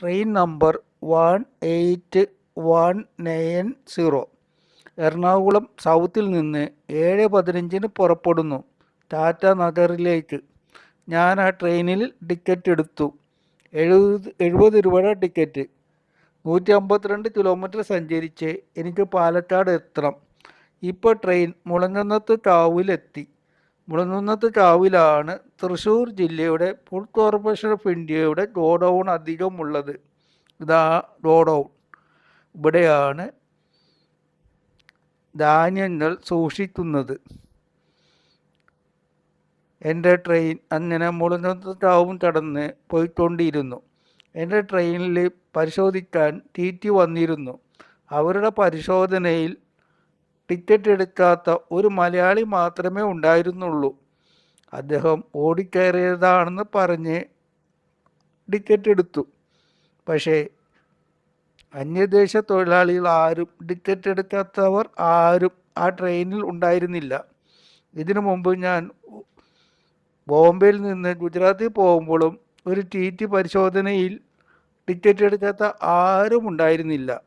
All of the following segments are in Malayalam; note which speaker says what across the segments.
Speaker 1: Train number one eight one nine zero. Ernakulam സൗത്തിൽ നിന്ന് ഏഴ് പതിനഞ്ചിന് പുറപ്പെടുന്നു. ടാറ്റ നഗറിലേക്ക്. ഞാൻ ആ ട്രെയിനിൽ ടിക്കറ്റ് എടുത്തു. എഴുപത് എഴുപത് രൂപയുടെ ടിക്കറ്റ്. നൂറ്റി അമ്പത്തിരണ്ട് കിലോമീറ്റർ സഞ്ചരിച്ച് എനിക്ക് പാലക്കാട് എത്തണം. ഇപ്പോൾ ട്രെയിൻ മുളങ്ങന്നത്ത് കാവിലെത്തി. മുളങ്കുന്നത്ത് കാവിലാണ് തൃശ്ശൂർ ജില്ലയുടെ ഫുഡ് കോർപ്പറേഷൻ ഓഫ് ഇന്ത്യയുടെ ഗോഡൗൺ അധികമുള്ളത്. ഇതാ ഗോഡൗൺ ഇവിടെയാണ് ധാന്യങ്ങൾ സൂക്ഷിക്കുന്നത്. എന്റെ ട്രെയിൻ അങ്ങനെ മുളങ്ങത്താവും കടന്ന് പോയിക്കൊണ്ടിരുന്നു. എന്റെ ട്രെയിനിൽ പരിശോധിക്കാൻ ടി ടി വന്നിരുന്നു. അവരുടെ പരിശോധനയിൽ ടിക്കറ്റ് എടുക്കാത്ത ഒരു മലയാളി മാത്രമേ ഉണ്ടായിരുന്നുള്ളൂ. അദ്ദേഹം ഓടിക്കയറിയതാണെന്ന് പറഞ്ഞ് ടിക്കറ്റ് എടുത്തു. പക്ഷേ അന്യദേശ തൊഴിലാളികൾ ആരും ടിക്കറ്റ് എടുക്കാത്തവർ ആരും ആ ട്രെയിനിൽ ഉണ്ടായിരുന്നില്ല. ഇതിനു മുമ്പ് ഞാൻ ബോംബെയിൽ നിന്ന് ഗുജറാത്തിൽ പോകുമ്പോഴും ഒരു ടി പരിശോധനയിൽ ടിക്കറ്റ് എടുക്കാത്ത ആരും ഉണ്ടായിരുന്നില്ല.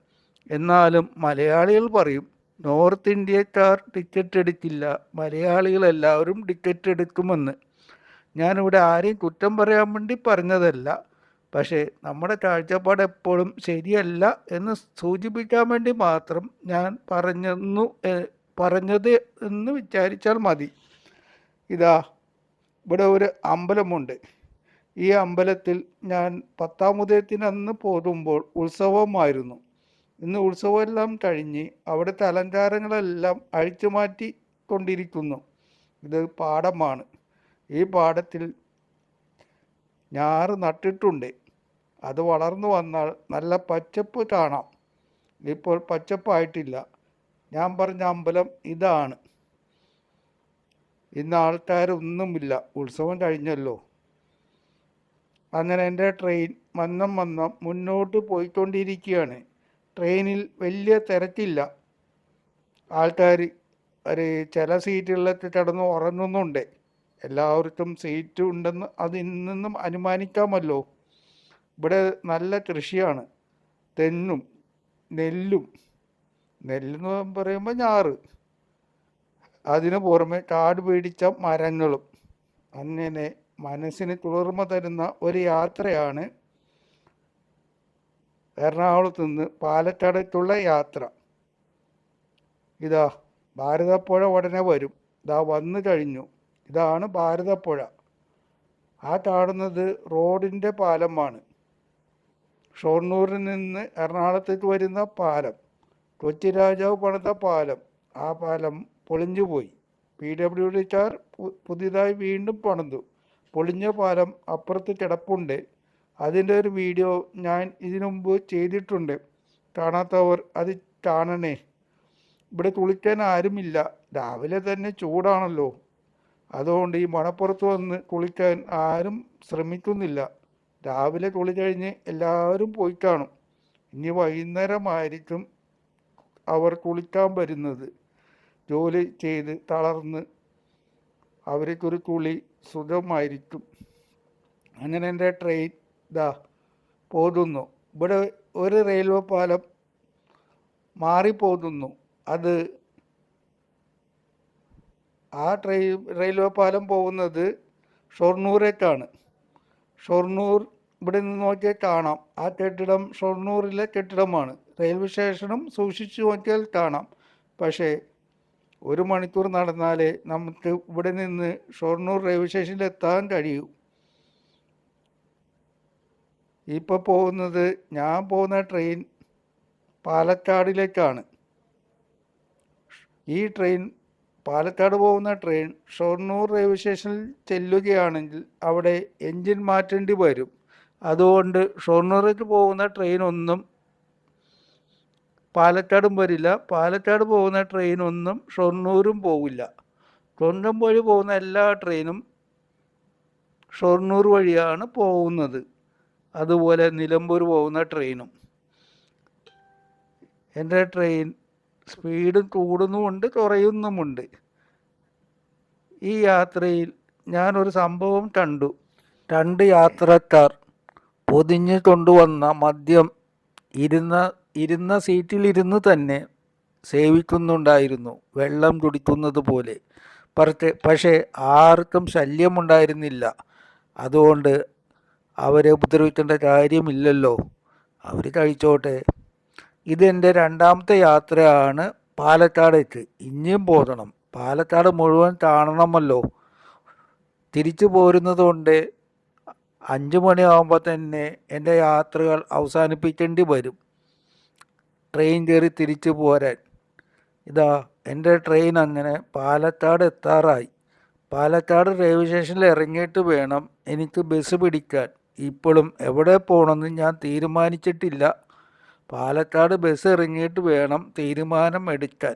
Speaker 1: എന്നാലും മലയാളികൾ പറയും നോർത്ത് ഇന്ത്യക്കാർ ടിക്കറ്റ് എടുക്കില്ല. മലയാളികൾ എല്ലാവരും ടിക്കറ്റ് എടുക്കുമെന്ന്. ഞാനിവിടെ ആരെയും കുറ്റം പറയാൻ വേണ്ടി പറഞ്ഞതല്ല. പക്ഷേ നമ്മുടെ കാഴ്ചപ്പാട് എപ്പോഴും ശരിയല്ല എന്ന് സൂചിപ്പിക്കാൻ വേണ്ടി മാത്രം ഞാൻ പറഞ്ഞെന്നു പറഞ്ഞത് എന്ന് വിചാരിച്ചാൽ മതി. ഇതാ ഇവിടെ ഒരു അമ്പലമുണ്ട്. ഈ അമ്പലത്തിൽ ഞാൻ പത്താം അന്ന് പോകുമ്പോൾ ഉത്സവമായിരുന്നു. ഇന്ന് ഉത്സവമെല്ലാം കഴിഞ്ഞ് അവിടുത്തെ അലങ്കാരങ്ങളെല്ലാം അഴിച്ചുമാറ്റി കൊണ്ടിരിക്കുന്നു. ഇത് പാടമാണ് ഈ പാടത്തിൽ ഞാറ് നട്ടിട്ടുണ്ട്. അത് വളർന്നു വന്നാൽ നല്ല പച്ചപ്പ് കാണാം. ഇപ്പോൾ പച്ചപ്പായിട്ടില്ല. ഞാൻ പറഞ്ഞ അമ്പലം ഇതാണ്. ഇന്ന് ആൾക്കാരൊന്നുമില്ല. ഉത്സവം കഴിഞ്ഞല്ലോ. അങ്ങനെ എന്റെ ട്രെയിൻ മന്നം മന്നം മുന്നോട്ട് പോയിക്കൊണ്ടിരിക്കുകയാണ്. ട്രെയിനിൽ വലിയ തിരക്കില്ല. ആൾക്കാർ ഒരു ചില സീറ്റുകളിലൊക്കെ കിടന്ന് ഉറങ്ങുന്നുണ്ട്. എല്ലാവർക്കും സീറ്റ് ഉണ്ടെന്ന് അതിൽ നിന്നും അനുമാനിക്കാമല്ലോ. ഇവിടെ നല്ല കൃഷിയാണ്. തെന്നും നെല്ലും. നെല്ലെന്ന് പറയുമ്പോൾ ഞാറ്. അതിനു പുറമെ കാട് പിടിച്ച മരങ്ങളും. അങ്ങനെ മനസ്സിന് കുളിർമ തരുന്ന ഒരു യാത്രയാണ് എറണാകുളത്ത് നിന്ന് പാലക്കാടേക്കുള്ള യാത്ര. ഇതാ ഭാരതപ്പുഴ ഉടനെ വരും. ഇതാ വന്നു കഴിഞ്ഞു. ഇതാണ് ഭാരതപ്പുഴ. ആ കാണുന്നത് റോഡിന്റെ പാലമാണ്. ഷൊർണൂരിൽ നിന്ന് എറണാകുളത്തേക്ക് വരുന്ന പാലം. കൊച്ചി രാജാവ് പണിത പാലം. ആ പാലം പൊളിഞ്ഞുപോയി പി ഡബ്ല്യു പുതിയതായി വീണ്ടും പണിതു. പൊളിഞ്ഞ പാലം അപ്പുറത്ത് കിടപ്പുണ്ട്. അതിന്റെ ഒരു വീഡിയോ ഞാൻ ഇതിനു മുമ്പ് ചെയ്തിട്ടുണ്ട്. കാണാത്തവർ അത് കാണണേ. ഇവിടെ കുളിക്കാൻ ആരുമില്ല. രാവിലെ തന്നെ ചൂടാണല്ലോ. അതുകൊണ്ട് ഈ മണപ്പുറത്ത് വന്ന് കുളിക്കാൻ ആരും ശ്രമിക്കുന്നില്ല. രാവിലെ കുളി കഴിഞ്ഞ് എല്ലാവരും പോയി കാണും. ഇനി വൈകുന്നേരമായിരിക്കും അവർ കുളിക്കാൻ വരുന്നത്. ജോലി ചെയ്ത് തളർന്ന് അവർക്കൊരു കുളി സുഖമായിരിക്കും. അങ്ങനെ എന്റെ ട്രെയിൻ ഇതാ പോതുന്നു. ഇവിടെ ഒരു റെയിൽവേ പാലം മാറിപ്പോതുന്നു. അത് ആ ട്രെയിൻ റെയിൽവേ പാലം പോകുന്നത് ഷൊർണൂരേക്കാണ്. ഷൊർണൂർ ഇവിടെ നിന്ന് നോക്കിയാൽ കാണാം. ആ കെട്ടിടം ഷൊർണൂരിലെ കെട്ടിടമാണ്. റെയിൽവേ സ്റ്റേഷനും സൂക്ഷിച്ചു നോക്കിയാൽ കാണാം. പക്ഷേ ഒരു മണിക്കൂർ നടന്നാലേ നമുക്ക് ഇവിടെ നിന്ന് ഷൊർണൂർ റെയിൽവേ സ്റ്റേഷനിൽ എത്താൻ കഴിയൂ. ഇപ്പോൾ പോകുന്നത് ഞാൻ പോകുന്ന ട്രെയിൻ പാലക്കാടിലേക്കാണ്. ഈ ട്രെയിൻ പാലക്കാട് പോകുന്ന ട്രെയിൻ ഷൊർണൂർ റെയിൽവേ സ്റ്റേഷനിൽ ചെല്ലുകയാണെങ്കിൽ അവിടെ എൻജിൻ മാറ്റേണ്ടി വരും. അതുകൊണ്ട് ഷൊർണൂറേക്ക് പോകുന്ന ട്രെയിനൊന്നും പാലക്കാടും വരില്ല. പാലക്കാട് പോകുന്ന ട്രെയിനൊന്നും ഷൊർണൂരും പോവില്ല. ഷൊർണൂർ വഴി പോകുന്ന എല്ലാ ട്രെയിനും ഷൊർണൂർ വഴിയാണ് പോകുന്നത്. അതുപോലെ നിലമ്പൂർ പോകുന്ന ട്രെയിനും. എന്റെ ട്രെയിൻ സ്പീഡ് കൂടുന്നുമുണ്ട് കുറയുന്നുമുണ്ട്. ഈ യാത്രയിൽ ഞാനൊരു സംഭവം കണ്ടു. രണ്ട് യാത്രക്കാർ പൊതിഞ്ഞു കൊണ്ടുവന്ന മദ്യം ഇരുന്ന ഇരുന്ന സീറ്റിലിരുന്ന് തന്നെ സേവിക്കുന്നുണ്ടായിരുന്നു വെള്ളം കുടിക്കുന്നത് പോലെ. പക്ഷേ ആർക്കും ശല്യമുണ്ടായിരുന്നില്ല. അതുകൊണ്ട് അവരെ ഉപദ്രവിക്കേണ്ട കാര്യമില്ലല്ലോ. അവർ കഴിച്ചോട്ടെ. ഇതെന്റെ രണ്ടാമത്തെ യാത്രയാണ് പാലക്കാടേക്ക്. ഇനിയും പോകണം പാലക്കാട് മുഴുവൻ കാണണമല്ലോ. തിരിച്ചു പോരുന്നത് കൊണ്ട് അഞ്ച് മണിയാകുമ്പോൾ തന്നെ എന്റെ യാത്രകൾ അവസാനിപ്പിക്കേണ്ടി വരും. ട്രെയിൻ കയറി തിരിച്ചു പോരാൻ. ഇതാ എന്റെ ട്രെയിൻ അങ്ങനെ പാലക്കാട് എത്താറായി. പാലക്കാട് റെയിൽവേ സ്റ്റേഷനിൽ ഇറങ്ങിയിട്ട് വേണം എനിക്ക് ബസ് പിടിക്കാൻ. ഇപ്പോഴും എവിടെ പോകണമെന്ന് ഞാൻ തീരുമാനിച്ചിട്ടില്ല. പാലക്കാട് ബസ് ഇറങ്ങിയിട്ട് വേണം തീരുമാനം എടുക്കാൻ.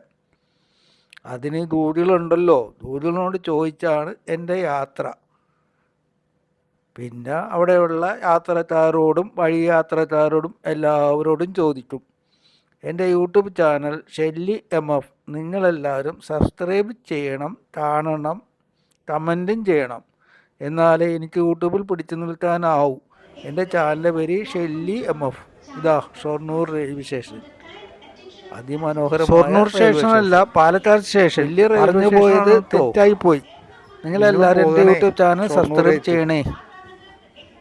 Speaker 1: അതിന് ഗൂഗിളുണ്ടല്ലോ ഗൂഗിളിനോട് ചോദിച്ചാണ് എന്റെ യാത്ര. പിന്നെ അവിടെയുള്ള യാത്രക്കാരോടും വഴി യാത്രക്കാരോടും എല്ലാവരോടും ചോദിക്കും. എന്റെ YouTube channel Shelly M F. നിങ്ങളെല്ലാവരും സബ്സ്ക്രൈബ് ചെയ്യണം കാണണം കമന്റും ചെയ്യണം. എന്നാലേ എനിക്ക് യൂട്യൂബിൽ പിടിച്ചു നിൽക്കാനാവൂ. എന്റെ ചാനലിന്റെ പേര് ഷെല്ലി എം എഫ്. ഇതാ ഷൊർണൂർ റെയിൽവേ സ്റ്റേഷൻ. അതിമനോഹര ഷൊർണൂർ സ്റ്റേഷനല്ല പാലക്കാട് സ്റ്റേഷൻ. അറിഞ്ഞു പോയത് തെറ്റായി പോയി നിങ്ങളെല്ലാവരും എന്റെ യൂട്യൂബ് ചാനൽ സബ്സ്ക്രൈബ് ചെയ്യണേ.